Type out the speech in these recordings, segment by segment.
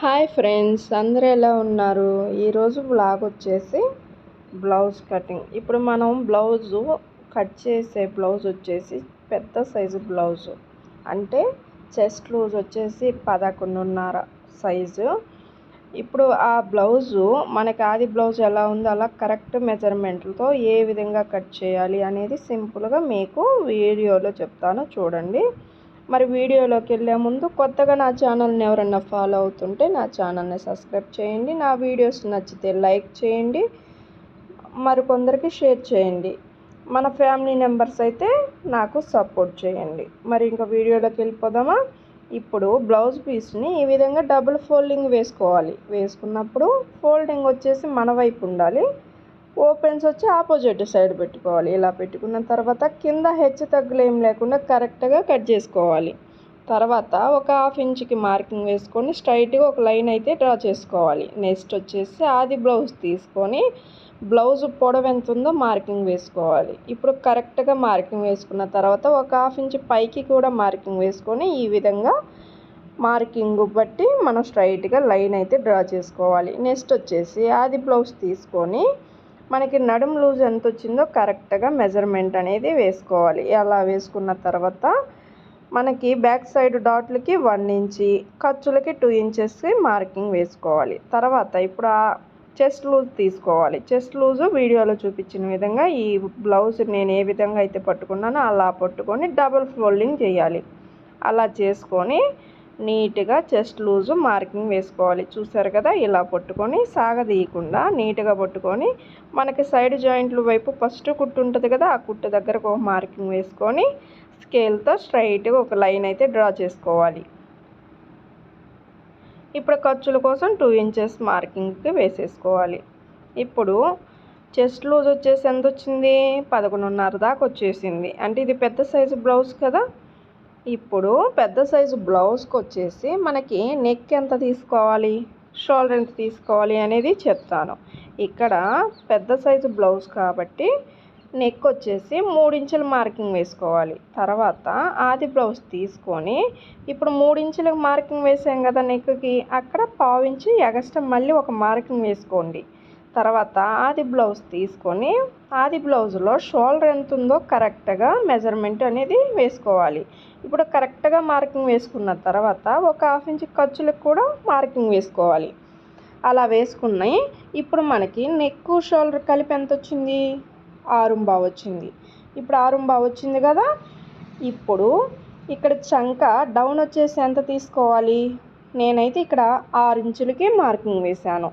Hi friends అందరూ ఎలా ఉన్నారు? ఈరోజు బ్లాగ్ వచ్చేసి బ్లౌజ్ కటింగ్ ఇప్పుడు మనం బ్లౌజు కట్ చేసే బ్లౌజ్ వచ్చేసి పెద్ద సైజు బ్లౌజు. అంటే చెస్ట్ లూజ్ వచ్చేసి పదకొండున్నర సైజు ఇప్పుడు ఆ బ్లౌజు మనకి ఆది బ్లౌజ్ ఎలా ఉందో అలా కరెక్ట్ మెజర్మెంట్లతో ఏ విధంగా కట్ చేయాలి అనేది సింపుల్గా మీకు వీడియోలో చెప్తాను చూడండి. మరి వీడియోలోకి వెళ్ళే ముందు కొత్తగా నా ఛానల్ని ఎవరన్నా ఫాలో అవుతుంటే నా ఛానల్ని సబ్స్క్రైబ్ చేయండి. నా వీడియోస్ నచ్చితే లైక్ చేయండి. మరి కొందరికి షేర్ చేయండి. మన ఫ్యామిలీ మెంబర్స్ అయితే నాకు సపోర్ట్ చేయండి. మరి ఇంకా వీడియోలోకి వెళ్ళిపోదామా? ఇప్పుడు బ్లౌజ్ పీస్ని ఈ విధంగా డబుల్ ఫోల్డింగ్ వేసుకోవాలి. వేసుకున్నప్పుడు ఫోల్డింగ్ వచ్చేసి మన వైపు ఉండాలి. ఓపెన్స్ వచ్చి ఆపోజిట్ సైడ్ పెట్టుకోవాలి. ఇలా పెట్టుకున్న తర్వాత కింద హెచ్చు తగ్గులు ఏం లేకుండా కరెక్ట్గా కట్ చేసుకోవాలి. తర్వాత ఒక హాఫ్ ఇంచ్కి మార్కింగ్ వేసుకొని స్ట్రైట్గా ఒక లైన్ అయితే డ్రా చేసుకోవాలి. నెక్స్ట్ వచ్చేసి ఆది బ్లౌజ్ తీసుకొని బ్లౌజ్ పొడవు ఎంత ఉందో మార్కింగ్ వేసుకోవాలి. ఇప్పుడు కరెక్ట్గా మార్కింగ్ వేసుకున్న తర్వాత ఒక హాఫ్ ఇంచ్ పైకి కూడా మార్కింగ్ వేసుకొని ఈ విధంగా మార్కింగ్ బట్టి మనం స్ట్రైట్గా లైన్ అయితే డ్రా చేసుకోవాలి. నెక్స్ట్ వచ్చేసి ఆది బ్లౌజ్ తీసుకొని మనకి నడుం లూజ్ ఎంత వచ్చిందో కరెక్ట్గా మెజర్మెంట్ అనేది వేసుకోవాలి. అలా వేసుకున్న తర్వాత మనకి బ్యాక్ సైడ్ డాట్లకి వన్ ఇంచి ఖర్చులకి టూ ఇంచెస్కి మార్కింగ్ వేసుకోవాలి. తర్వాత ఇప్పుడు ఆ చెస్ట్ లూజ్ తీసుకోవాలి. చెస్ట్ లూజు వీడియోలో చూపించిన విధంగా ఈ బ్లౌజ్ నేను ఏ విధంగా అయితే పట్టుకున్నానో అలా పట్టుకొని డబుల్ ఫోల్డింగ్ చేయాలి. అలా చేసుకొని నీట్గా చెస్ట్ లూజు మార్కింగ్ వేసుకోవాలి. చూసారు కదా ఇలా పట్టుకొని సాగదీయకుండా నీట్గా పట్టుకొని మనకి సైడ్ జాయింట్లు వైపు ఫస్ట్ కుట్టు ఉంటుంది కదా ఆ కుట్టు దగ్గరకు ఒక మార్కింగ్ వేసుకొని స్కేల్తో స్ట్రైట్గా ఒక లైన్ అయితే డ్రా చేసుకోవాలి. ఇప్పుడు ఖర్చుల కోసం టూ ఇంచెస్ మార్కింగ్కి వేసేసుకోవాలి. ఇప్పుడు చెస్ట్ లూజ్ వచ్చేసి ఎంత వచ్చింది? పదకొండున్నర దాకా వచ్చేసింది. అంటే ఇది పెద్ద సైజు బ్లౌజ్ కదా? ఇప్పుడు పెద్ద సైజు బ్లౌజ్కి వచ్చేసి మనకి నెక్ ఎంత తీసుకోవాలి? షోల్డర్ ఎంత తీసుకోవాలి అనేది చెప్తాను. ఇక్కడ పెద్ద సైజు బ్లౌజ్ కాబట్టి నెక్ వచ్చేసి మూడించుల మార్కింగ్ వేసుకోవాలి. తర్వాత ఆది బ్లౌజ్ తీసుకొని ఇప్పుడు మూడించులకు మార్కింగ్ వేసాం కదా నెక్కి అక్కడ పావించి ఎగస్ట్రా మళ్ళీ ఒక మార్కింగ్ వేసుకోండి. తర్వాత ఆది బ్లౌజ్ తీసుకొని ఆది బ్లౌజ్లో షోల్డర్ ఎంత ఉందో కరెక్ట్గా మెజర్మెంట్ అనేది వేసుకోవాలి. ఇప్పుడు కరెక్ట్గా మార్కింగ్ వేసుకున్న తర్వాత ఒక హాఫ్ ఇంచ్ ఖర్చులకు కూడా మార్కింగ్ వేసుకోవాలి. అలా వేసుకున్నాయి. ఇప్పుడు మనకి నెక్ షోల్డర్ కలిపి ఎంత వచ్చింది? ఆరుంబా వచ్చింది. ఇప్పుడు ఆరుంబా వచ్చింది కదా? ఇప్పుడు ఇక్కడ చంక డౌన్ వచ్చేసి ఎంత తీసుకోవాలి? నేనైతే ఇక్కడ ఆరు ఇంచులకి మార్కింగ్ వేశాను.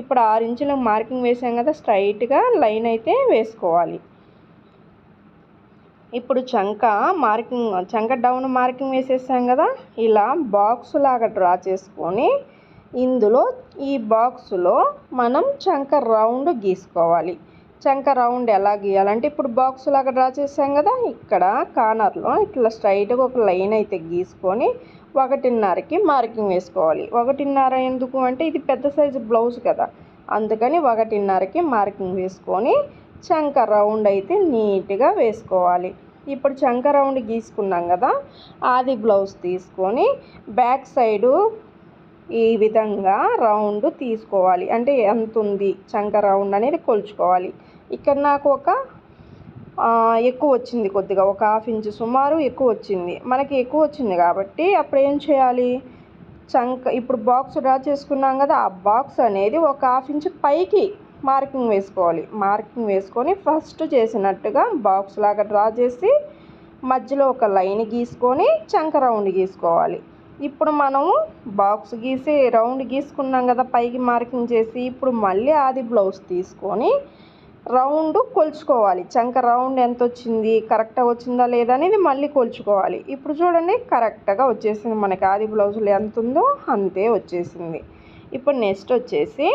ఇప్పుడు ఆరు ఇంచులకు మార్కింగ్ వేసాం కదా స్ట్రైట్గా లైన్ అయితే వేసుకోవాలి. ఇప్పుడు చంక మార్కింగ్ చంక డౌన్ మార్కింగ్ వేసేసాం కదా ఇలా బాక్స్ లాగా డ్రా చేసుకొని ఇందులో ఈ బాక్స్లో మనం చంక రౌండ్ గీసుకోవాలి. చంక రౌండ్ ఎలా గీయాలంటే ఇప్పుడు బాక్స్ లాగా డ్రా చేసాం కదా ఇక్కడ కార్నర్లో ఇట్లా స్ట్రైట్గా ఒక లైన్ అయితే గీసుకొని ఒకటిన్నరకి మార్కింగ్ వేసుకోవాలి. ఒకటిన్నర ఎందుకు అంటే ఇది పెద్ద సైజు బ్లౌజ్ కదా. అందుకని ఒకటిన్నరకి మార్కింగ్ వేసుకొని చంక రౌండ్ అయితే నీట్గా వేసుకోవాలి. ఇప్పుడు చంక రౌండ్ గీసుకున్నాం కదా అది బ్లౌజ్ తీసుకొని బ్యాక్ సైడు ఈ విధంగా రౌండ్ తీసుకోవాలి. అంటే ఎంత ఉంది చంక రౌండ్ అనేది కొలుచుకోవాలి. ఇక్కడ నాకు ఒక ఎక్కువ వచ్చింది కొద్దిగా. ఒక హాఫ్ ఇంచ్ సుమారు ఎక్కువ వచ్చింది. మనకి ఎక్కువ వచ్చింది కాబట్టి అప్పుడు ఏం చేయాలి? చంక ఇప్పుడు బాక్స్ డ్రా చేసుకున్నాం కదా ఆ బాక్స్ అనేది ఒక హాఫ్ ఇంచ్ పైకి మార్కింగ్ వేసుకోవాలి. మార్కింగ్ వేసుకొని ఫస్ట్ చేసినట్టుగా బాక్స్ లాగా డ్రా చేసి మధ్యలో ఒక లైన్ గీసుకొని చంక రౌండ్ గీసుకోవాలి. ఇప్పుడు మనము బాక్స్ గీసి రౌండ్ గీసుకున్నాం కదా పైకి మార్కింగ్ చేసి ఇప్పుడు మళ్ళీ ఆది బ్లౌజ్ తీసుకొని రౌండ్ కొలుచుకోవాలి. చంక రౌండ్ ఎంత వచ్చింది కరెక్ట్గా వచ్చిందా లేదా అనేది మళ్ళీ కొలుచుకోవాలి. ఇప్పుడు చూడండి కరెక్ట్గా వచ్చేసింది మనకి. ఆది బ్లౌజులు ఎంత ఉందో అంతే వచ్చేసింది. ఇప్పుడు నెక్స్ట్ వచ్చేసి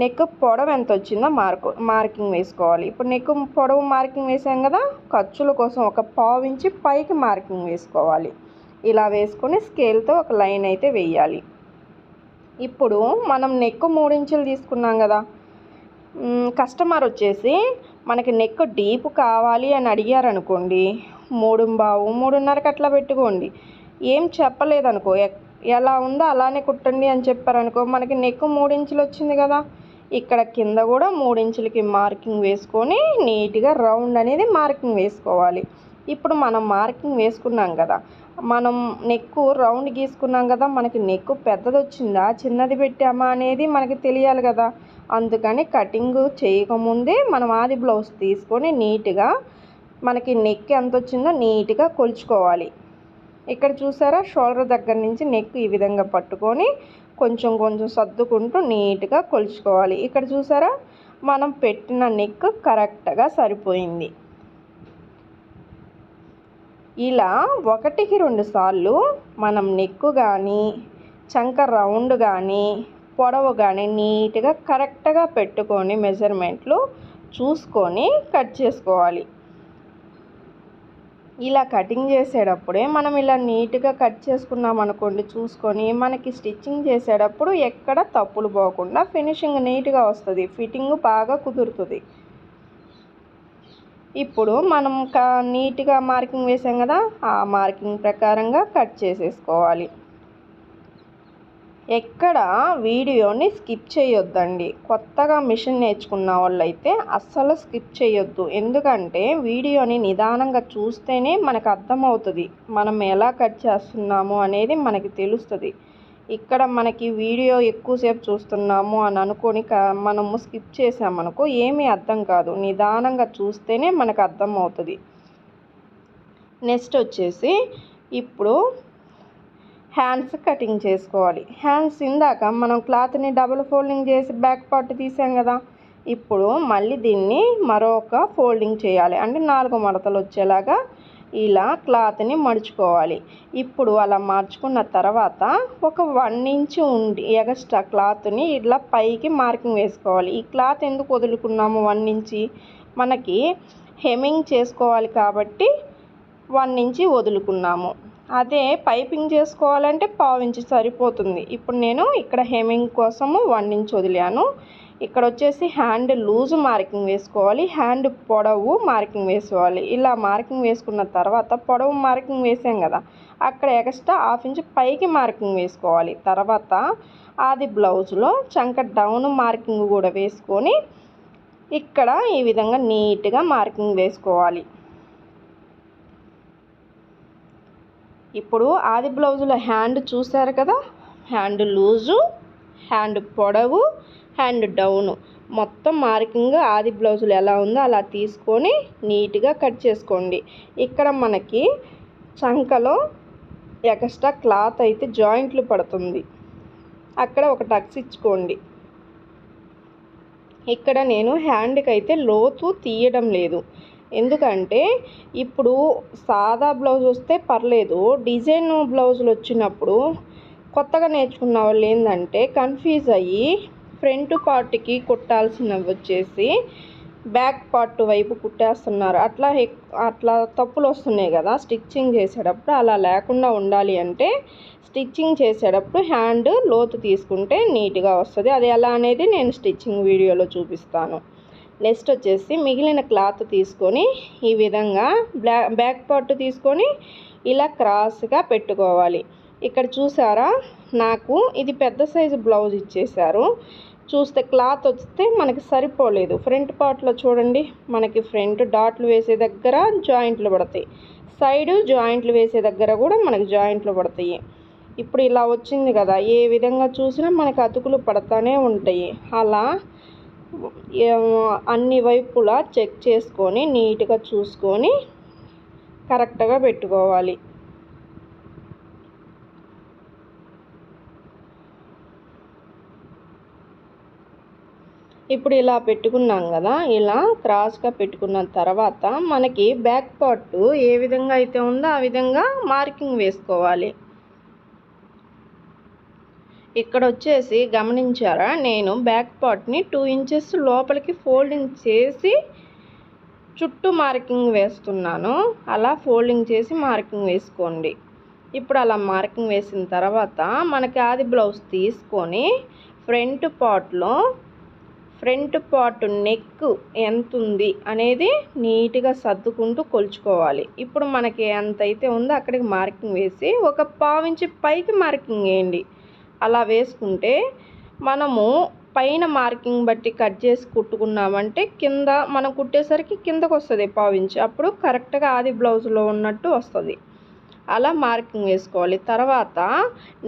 నెక్ పొడవు ఎంత వచ్చిందో మార్కు మార్కింగ్ వేసుకోవాలి. ఇప్పుడు నెక్ పొడవు మార్కింగ్ వేసాం కదా ఖర్చుల కోసం ఒక పావు ఇంచి పైకి మార్కింగ్ వేసుకోవాలి. ఇలా వేసుకొని స్కేల్తో ఒక లైన్ అయితే వేయాలి. ఇప్పుడు మనం నెక్ మూడించులు తీసుకున్నాం కదా కస్టమర్ వచ్చేసి మనకి నెక్ డీప్ కావాలి అని అడిగారనుకోండి మూడు బావు మూడున్నరకి అట్లా పెట్టుకోండి. ఏం చెప్పలేదనుకో ఎలా ఉందో అలానే కుట్టండి అని చెప్పారనుకో మనకి నెక్ మూడించులు వచ్చింది కదా. ఇక్కడ కింద కూడా మూడించులకి మార్కింగ్ వేసుకొని నీట్గా రౌండ్ అనేది మార్కింగ్ వేసుకోవాలి. ఇప్పుడు మనం మార్కింగ్ వేసుకున్నాం కదా మనం నెక్ రౌండ్ గీసుకున్నాం కదా మనకి నెక్ పెద్దది వచ్చిందా చిన్నది పెట్టామా అనేది మనకి తెలియాలి కదా. అందుకని కటింగ్ చేయకముందే మనం ఆది బ్లౌజ్ తీసుకొని నీట్గా మనకి నెక్ ఎంత వచ్చిందో నీట్గా కొలుచుకోవాలి. ఇక్కడ చూసారా? షోల్డర్ దగ్గర నుంచి నెక్ ఈ విధంగా పట్టుకొని కొంచెం కొంచెం సర్దుకుంటూ నీట్గా కొలుచుకోవాలి. ఇక్కడ చూసారా? మనం పెట్టిన నెక్ కరెక్ట్గా సరిపోయింది. ఇలా ఒకటికి రెండు సార్లు మనం నెక్ కానీ చంక రౌండ్ కానీ పొడవు కానీ నీట్గా కరెక్ట్గా పెట్టుకొని మెజర్మెంట్లు చూసుకొని కట్ చేసుకోవాలి. ఇలా కటింగ్ చేసేటప్పుడే మనం ఇలా నీట్గా కట్ చేసుకున్నాం అనుకోండి చూసుకొని మనకి స్టిచ్చింగ్ చేసేటప్పుడు ఎక్కడ తప్పులు పోకుండా ఫినిషింగ్ నీట్గా వస్తుంది ఫిట్టింగ్ బాగా కుదురుతుంది. ఇప్పుడు మనం కా నీట్గా మార్కింగ్ వేసాం కదా ఆ మార్కింగ్ ప్రకారంగా కట్ చేసేసుకోవాలి. ఎక్కడ వీడియోని స్కిప్ చేయొద్దండి. కొత్తగా మిషన్ నేర్చుకున్న వాళ్ళైతే అస్సలు స్కిప్ చేయొద్దు. ఎందుకంటే వీడియోని నిదానంగా చూస్తేనే మనకు అర్థమవుతుంది. మనం ఎలా కట్ చేస్తున్నాము అనేది మనకి తెలుస్తుంది. ఇక్కడ మనకి వీడియో ఎక్కువసేపు చూస్తున్నాము అని అనుకొని మనము స్కిప్ చేసామనుకో ఏమీ అర్థం కాదు. నిదానంగా చూస్తేనే మనకు అర్థం అవుతుంది నెక్స్ట్ వచ్చేసి ఇప్పుడు హ్యాండ్స్ కటింగ్ చేసుకోవాలి. హ్యాండ్స్ ఇందాక మనం క్లాత్ని డబుల్ ఫోల్డింగ్ చేసి బ్యాక్ పార్ట్ తీసాం కదా ఇప్పుడు మళ్ళీ దీన్ని మరొక ఫోల్డింగ్ చేయాలి. అంటే నాలుగు మడతలు వచ్చేలాగా ఇలా క్లాత్ని మడుచుకోవాలి. ఇప్పుడు అలా మార్చుకున్న తర్వాత ఒక వన్ ఇంచ్ ఉండి ఎగస్ట్రా క్లాత్ని ఇట్లా పైకి మార్కింగ్ వేసుకోవాలి. ఈ క్లాత్ ఎందుకు వదులుకున్నాము వన్ ఇంచి? మనకి హెమింగ్ చేసుకోవాలి కాబట్టి వన్ ఇంచి వదులుకున్నాము. అదే పైపింగ్ చేసుకోవాలంటే పావు ఇంచు సరిపోతుంది. ఇప్పుడు నేను ఇక్కడ హెమింగ్ కోసము వన్ ఇంచ్ వదిలాను. ఇక్కడ వచ్చేసి హ్యాండ్ లూజ్ మార్కింగ్ వేసుకోవాలి. హ్యాండ్ పొడవు మార్కింగ్ వేసుకోవాలి. ఇలా మార్కింగ్ వేసుకున్న తర్వాత పొడవు మార్కింగ్ వేసాం కదా అక్కడ ఎక్స్ట్రా హాఫ్ ఇంచ్ పైకి మార్కింగ్ వేసుకోవాలి. తర్వాత అది బ్లౌజ్లో చంక డౌన్ మార్కింగ్ కూడా వేసుకొని ఇక్కడ ఈ విధంగా నీట్గా మార్కింగ్ వేసుకోవాలి. ఇప్పుడు ఆది బ్లౌజులో హ్యాండ్ చూసారు కదా? హ్యాండ్ లూజు హ్యాండ్ పొడవు హ్యాండ్ డౌను. మొత్తం మార్కింగ్ ఆది బ్లౌజులు ఎలా ఉందో అలా తీసుకొని నీట్గా కట్ చేసుకోండి. ఇక్కడ మనకి చంకలో ఎక్స్ట్రా క్లాత్ అయితే జాయింట్లు పడుతుంది. అక్కడ ఒక టక్స్ ఇచ్చుకోండి. ఇక్కడ నేను హ్యాండ్కి అయితే లోతు తీయడం లేదు. ఎందుకంటే ఇప్పుడు సాదా బ్లౌజ్ వస్తే పర్లేదు డిజైన్ బ్లౌజులు వచ్చినప్పుడు కొత్తగా నేర్చుకున్న వాళ్ళు ఏంటంటే కన్ఫ్యూజ్ అయ్యి ఫ్రంట్ పార్ట్కి కుట్టాల్సినవి వచ్చేసి బ్యాక్ పార్ట్ వైపు కుట్టేస్తున్నారు. అట్లా అట్లా తప్పులు వస్తున్నాయి కదా స్టిచ్చింగ్ చేసేటప్పుడు అలా లేకుండా ఉండాలి అంటే స్టిచ్చింగ్ చేసేటప్పుడు హ్యాండ్ లోతు తీసుకుంటే నీట్గా వస్తుంది. అది ఎలా అనేది నేను స్టిచ్చింగ్ వీడియోలో చూపిస్తాను. నెక్స్ట్ వచ్చేసి మిగిలిన క్లాత్ తీసుకొని ఈ విధంగా బ్లా బ్యాక్ పార్ట్ తీసుకొని ఇలా క్రాస్గా పెట్టుకోవాలి. ఇక్కడ చూసారా? నాకు ఇది పెద్ద సైజు బ్లౌజ్ ఇచ్చేసారు చూస్తే క్లాత్ వస్తే మనకి సరిపోలేదు. ఫ్రంట్ పార్ట్లో చూడండి మనకి ఫ్రంట్ డాట్లు వేసే దగ్గర జాయింట్లు పడతాయి. సైడ్ జాయింట్లు వేసే దగ్గర కూడా మనకి జాయింట్లు పడతాయి. ఇప్పుడు ఇలా వచ్చింది కదా ఏ విధంగా చూసినా మనకి అతుకులు పడతానే ఉంటాయి. అలా అన్ని వైపులా చెక్ చేసుకొని నీట్గా చూసుకొని కరెక్ట్గా పెట్టుకోవాలి. ఇప్పుడు ఇలా పెట్టుకున్నాం కదా ఇలా క్రాస్గా పెట్టుకున్న తర్వాత మనకి బ్యాక్ పార్ట్ ఏ విధంగా అయితే ఉందో ఆ విధంగా మార్కింగ్ వేసుకోవాలి. ఇక్కడ వచ్చేసి గమనించారా? నేను బ్యాక్ పార్ట్ని టూ ఇంచెస్ లోపలికి ఫోల్డింగ్ చేసి చుట్టూ మార్కింగ్ వేస్తున్నాను. అలా ఫోల్డింగ్ చేసి మార్కింగ్ వేసుకోండి. ఇప్పుడు అలా మార్కింగ్ వేసిన తర్వాత మనకి ఆది బ్లౌజ్ తీసుకొని ఫ్రంట్ పార్ట్లో ఫ్రంట్ పార్ట్ నెక్ ఎంత ఉంది అనేది నీట్గా సర్దుకుంటూ కొలుచుకోవాలి. ఇప్పుడు మనకి ఎంత అయితే ఉందో అక్కడికి మార్కింగ్ వేసి ఒక పావించి పైకి మార్కింగ్ వేయండి. అలా వేసుకుంటే మనము పైన మార్కింగ్ బట్టి కట్ చేసి కుట్టుకున్నామంటే కింద మనం కుట్టేసరికి కిందకు వస్తుంది పావించి అప్పుడు కరెక్ట్గా ఆది బ్లౌజ్లో ఉన్నట్టు వస్తుంది. అలా మార్కింగ్ వేసుకోవాలి. తర్వాత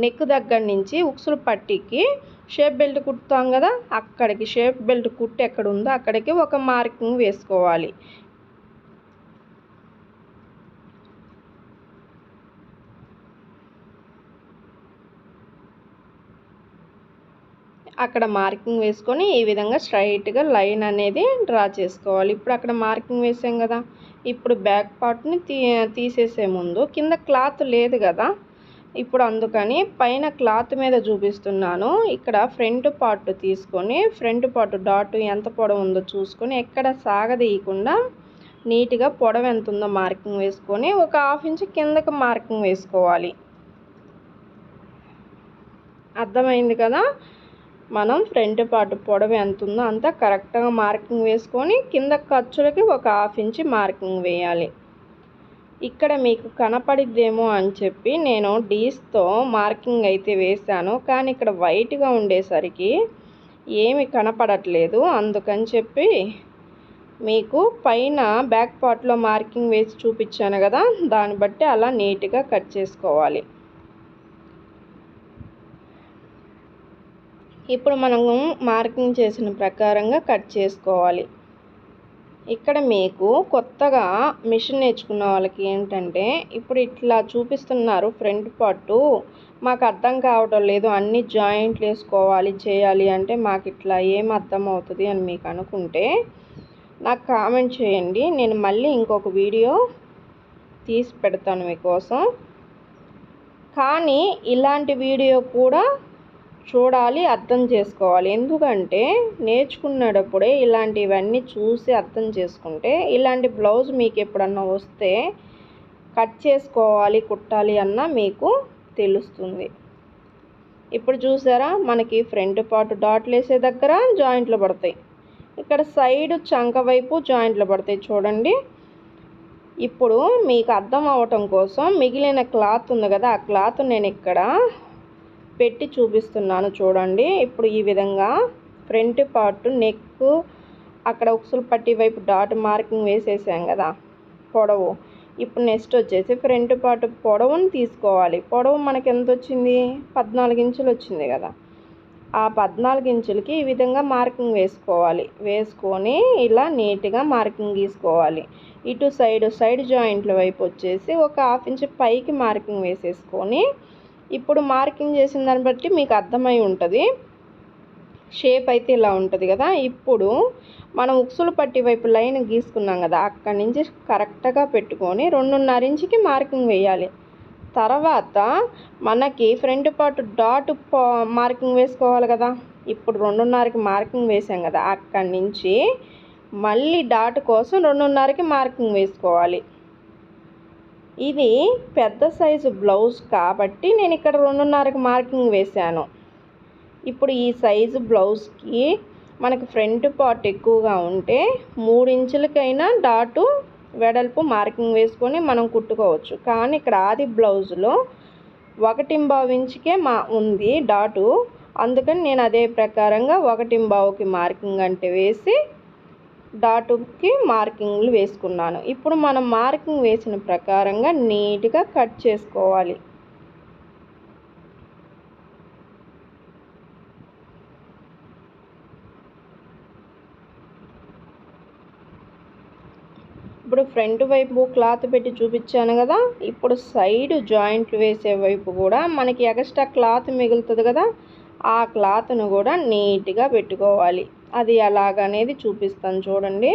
నెక్ దగ్గర నుంచి ఉక్సులు పట్టికి షేప్ బెల్ట్ కుట్టుతాం కదా అక్కడికి షేప్ బెల్ట్ కుట్టు ఎక్కడ ఉందో అక్కడికి ఒక మార్కింగ్ వేసుకోవాలి. అక్కడ మార్కింగ్ వేసుకొని ఈ విధంగా స్ట్రైట్గా లైన్ అనేది డ్రా చేసుకోవాలి. ఇప్పుడు అక్కడ మార్కింగ్ వేసాం కదా ఇప్పుడు బ్యాక్ పార్ట్ని తీ తీసేసే ముందు కింద క్లాత్ లేదు కదా ఇప్పుడు అందుకని పైన క్లాత్ మీద చూపిస్తున్నాను. ఇక్కడ ఫ్రంట్ పార్ట్ తీసుకొని ఫ్రంట్ పార్ట్ డాట్ ఎంత పొడవు ఉందో చూసుకొని ఎక్కడ సాగదీయకుండా నీట్గా పొడవు ఎంత ఉందో మార్కింగ్ వేసుకొని ఒక హాఫ్ ఇంచ్ కిందకి మార్కింగ్ వేసుకోవాలి. అర్థమైంది కదా? మనం ఫ్రంట్ పార్ట్ పొడవు ఎంత ఉందో అంత కరెక్ట్గా మార్కింగ్ వేసుకొని కింద ఖర్చులకి ఒక హాఫ్ ఇంచ్ మార్కింగ్ వేయాలి. ఇక్కడ మీకు కనపడిద్దేమో అని చెప్పి నేను డీస్తో మార్కింగ్ అయితే వేశాను. కానీ ఇక్కడ వైట్గా ఉండేసరికి ఏమి కనపడట్లేదు. అందుకని చెప్పి మీకు పైన బ్యాక్ పార్ట్లో మార్కింగ్ వేసి చూపించాను కదా దాన్ని బట్టి అలా నీట్గా కట్ చేసుకోవాలి. ఇప్పుడు మనము మార్కింగ్ చేసిన ప్రకారంగా కట్ చేసుకోవాలి. ఇక్కడ మీకు కొత్తగా మిషన్ నేర్చుకున్న వాళ్ళకి ఏంటంటే ఇప్పుడు ఇట్లా చూపిస్తున్నారు ఫ్రంట్ పార్టు. మాకు అర్థం కావటం లేదు అన్ని జాయింట్లు వేసుకోవాలి చేయాలి అంటే మాకు ఇట్లా ఏం అర్థం అవుతుంది అని మీకు అనుకుంటే నాకు కామెంట్ చేయండి. నేను మళ్ళీ ఇంకొక వీడియో తీసి పెడతాను మీకోసం. కానీ ఇలాంటి వీడియో కూడా చూడాలి అర్థం చేసుకోవాలి. ఎందుకంటే నేర్చుకునేటప్పుడే ఇలాంటివన్నీ చూసి అర్థం చేసుకుంటే ఇలాంటి బ్లౌజ్ మీకు ఎప్పుడన్నా వస్తే కట్ చేసుకోవాలి కుట్టాలి అన్న మీకు తెలుస్తుంది. ఇప్పుడు చూసారా మనకి ఫ్రంట్ పార్ట్ డాట్లు వేసే దగ్గర జాయింట్లు పడతాయి. ఇక్కడ సైడ్ చంక వైపు జాయింట్లు పడతాయి చూడండి. ఇప్పుడు మీకు అర్థం అవటం కోసం మిగిలిన క్లాత్ ఉంది కదా ఆ క్లాత్ నేను ఇక్కడ పెట్టి చూపిస్తున్నాను చూడండి. ఇప్పుడు ఈ విధంగా ఫ్రంట్ పార్ట్ నెక్ అక్కడ ఉక్సులు పట్టి వైపు డాట్ మార్కింగ్ వేసేసాం కదా పొడవు. ఇప్పుడు నెక్స్ట్ వచ్చేసి ఫ్రంట్ పార్ట్ పొడవుని తీసుకోవాలి. పొడవు మనకి ఎంత వచ్చింది? పద్నాలుగు ఇంచులు వచ్చింది కదా. ఆ పద్నాలుగు ఇంచులకి ఈ విధంగా మార్కింగ్ వేసుకోవాలి. వేసుకొని ఇలా నీట్గా మార్కింగ్ గీసుకోవాలి. ఇటు సైడ్ సైడ్ జాయింట్ల వైపు వచ్చేసి ఒక హాఫ్ ఇంచ్ పైకి మార్కింగ్ వేసేసుకొని ఇప్పుడు మార్కింగ్ చేసిన దాన్ని బట్టి మీకు అర్థమై ఉంటుంది. షేప్ అయితే ఇలా ఉంటుంది కదా. ఇప్పుడు మనం ఉక్సులు పట్టి వైపు లైన్ గీసుకున్నాం కదా అక్కడి నుంచి కరెక్ట్గా పెట్టుకొని రెండున్నర ఇంచుకి మార్కింగ్ వేయాలి. తర్వాత మనకి ఫ్రంట్ పార్ట్ డాట్ మార్కింగ్ వేసుకోవాలి కదా. ఇప్పుడు రెండున్నరకి మార్కింగ్ వేసాం కదా అక్కడి నుంచి మళ్ళీ డాట్ కోసం రెండున్నరకి మార్కింగ్ వేసుకోవాలి. ఇది పెద్ద సైజు బ్లౌజ్ కాబట్టి నేను ఇక్కడ రెండున్నరకి మార్కింగ్ వేశాను. ఇప్పుడు ఈ సైజు బ్లౌజ్కి మనకు ఫ్రంట్ పార్ట్ ఎక్కువగా ఉంటే మూడు ఇంచులకైనా డాటు వెడల్పు మార్కింగ్ వేసుకొని మనం కుట్టుకోవచ్చు. కానీ ఇక్కడ ఆది బ్లౌజ్లో ఒకటింబావు ఇంచుకే మా ఉంది డాటు. అందుకని నేను అదే ప్రకారంగా ఒకటింబావుకి మార్కింగ్ అంటే వేసి డాటుకి మార్కింగ్లు వేసుకున్నాను. ఇప్పుడు మనం మార్కింగ్ వేసిన ప్రకారంగా నీట్గా కట్ చేసుకోవాలి. ఇప్పుడు ఫ్రంట్ వైపు క్లాత్ పెట్టి చూపించాను కదా ఇప్పుడు సైడ్ జాయింట్లు వేసే వైపు కూడా మనకి ఎక్స్ట్రా క్లాత్ మిగులుతుంది కదా ఆ క్లాత్ను కూడా నీట్గా పెట్టుకోవాలి. అది ఎలాగనేది చూపిస్తాను చూడండి.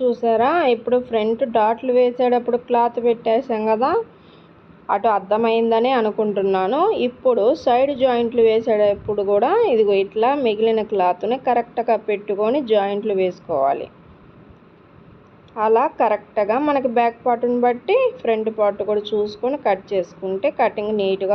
చూసారా? ఇప్పుడు ఫ్రంట్ డాట్లు వేసేటప్పుడు క్లాత్ పెట్టేసాం కదా? అటు అర్థమైందని అనుకుంటున్నాను. ఇప్పుడు సైడ్ జాయింట్లు వేసేటప్పుడు కూడా ఇదిగో ఇట్లా మిగిలిన క్లాత్ని కరెక్ట్గా పెట్టుకొని జాయింట్లు వేసుకోవాలి. అలా కరెక్ట్గా మనకి బ్యాక్ పార్ట్ని బట్టి ఫ్రంట్ పార్ట్ కూడా చూసుకొని కట్ చేసుకుంటే కటింగ్ నీట్గా